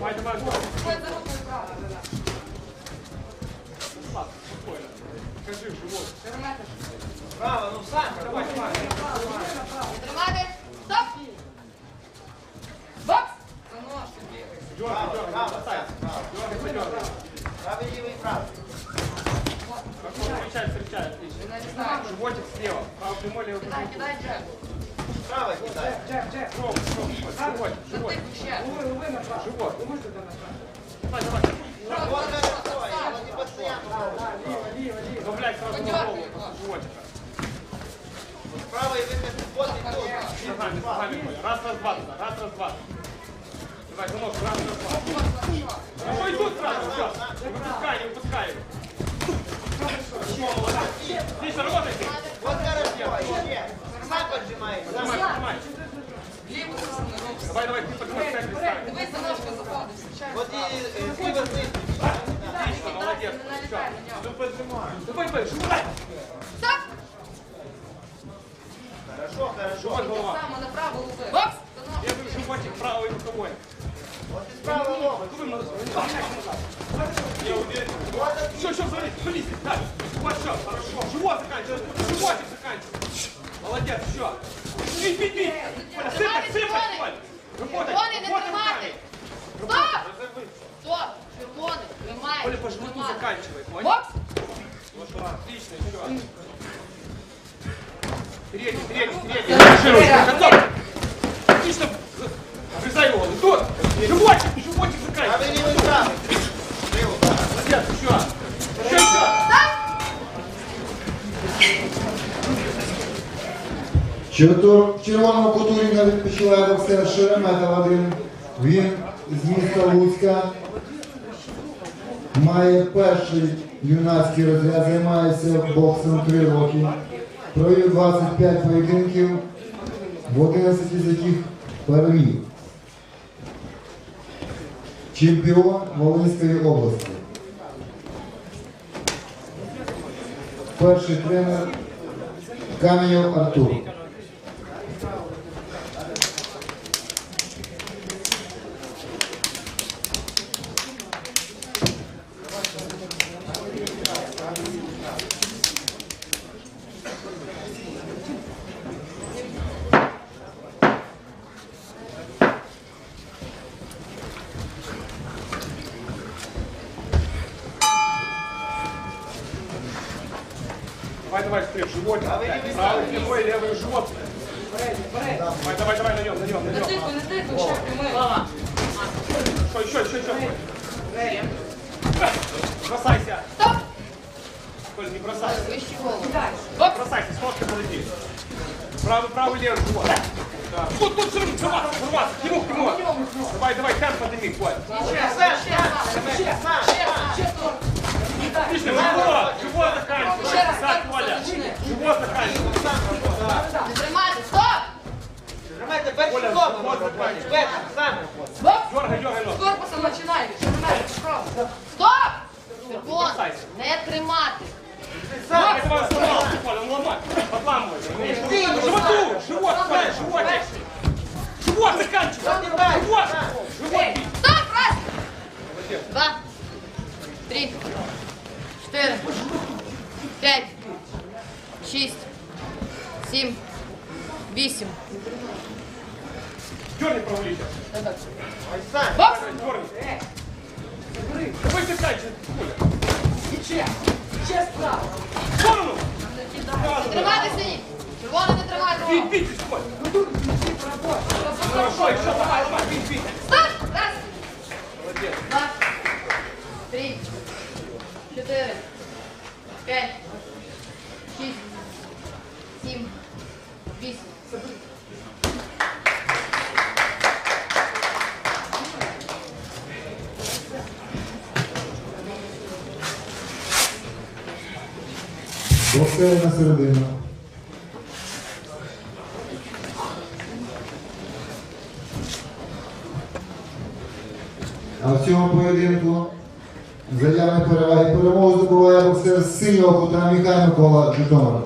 Давай, давай, давай. Ходь за руку вправо. Слабо, спокойно. Кажи в живот. Переметиш. Право, ну сам. Давай, давай. Тримати. Стоп. Бокс. За ножку бігай. Дергай, дергай, бросай. Дергай, дергай. Правий, лівий, правий. Встречай, встречай, отлично. Ти навіть знаєш. Животик слева. Право прямой, левый Кидай, прямой. кидай джеб. Право, кидай. Пробуй, пробуй. Животик, За живот. тиху ще. Живот. Давай, давай. Вот хорошо, я не постоянно. Добавляй сразу на голову после животика. Правий випити води тут. Ногами, ногами. Раз, раз, два туда. Раз, раз, два. Давай, за ножку. Раз, раз, два. Вот, хорошо. Хорошо, и тут сразу. Все. Не выпускай, не выпускай. Дивись, за ножку заходиш. Встречай. От і зліва знизу. Отлично, молодец. Ну, поджимай. Давай, живот. Стоп. Хорошо, хорошо. Голова. Само направо лови. Я говорю, животик правой рукой. От і справа лоба. Я уверен. Все, все, смотри, смотри, так. Вот все, хорошо. Живот заканчивай, животик заканчивай. Молодец, все. Бить, бить, бить. Коля, сыпать, сыпать, Коль. Работай, Червоний не работай тримати. руками. Стоп. Стоп. Червоний. Тримай. Коля по животу Тримай. заканчивай, понял? Бокс. Вот, отлично, все. Передний, передний, передний. Финишируй, готов. Отлично. Обрезай его. Тут. Животик, животик. Правий, лівий, правий. Ліво, правий. Молодец, еще. Еще, еще. В червоному куту відпочиває боксер Шеремета Вадим. Він з міста Луцька. Має перший юнацький розряд, займається боксом 3 роки. Провів 25 поєдинків, в 11 із яких переміг. Чемпіон Волинської області. Перший тренер Каменєв Артур. Давай, давай, быстрее, животик. опять. Правый, прямой, левый, живот. Давай, давай, давай, на нем, на нем, на Не нем. тихо, не тихо, ще прямий. Что, еще, еще, еще. Бросайся. Стоп. Коль, не бросайся. Бокс. Бросайся, с ножкой подойди. Правый, правый, левый, живот. Да. Тут, тут, срываться, срываться, к нему, к нему. Давай, давай, темп подними, Коль. Ще, Тримайте перший лоб. Перший, сам. Бокс. Дергай, дергай З нос. корпусом починай. Справа. Стоп. Червоний. Не тримати. Давай, давай, сломался, Коля, он ломай. Подламывай. Животу, живот, Коля, животик. Живот заканчивай. Живот, живот. Стоп. Раз. Два. Три. Чотири. П'ять. Шість. Сім. Вісім. Дерни правый литер. Ой. Бокс. Дерни. Давай заканчивай, Коля. В сторону. Не не тримати. Бить, бить, Коля. Хорошо, еще давай, давай, бить, бить. Стоп. Раз. Молодец. Два. Три. Чотири. П'ять. Шість. Сім. Вісім. Боксер середина. А в цьому поєдинку заявної переваги перемогу здобуває боксер з синього кута Михайло Микола Житомир.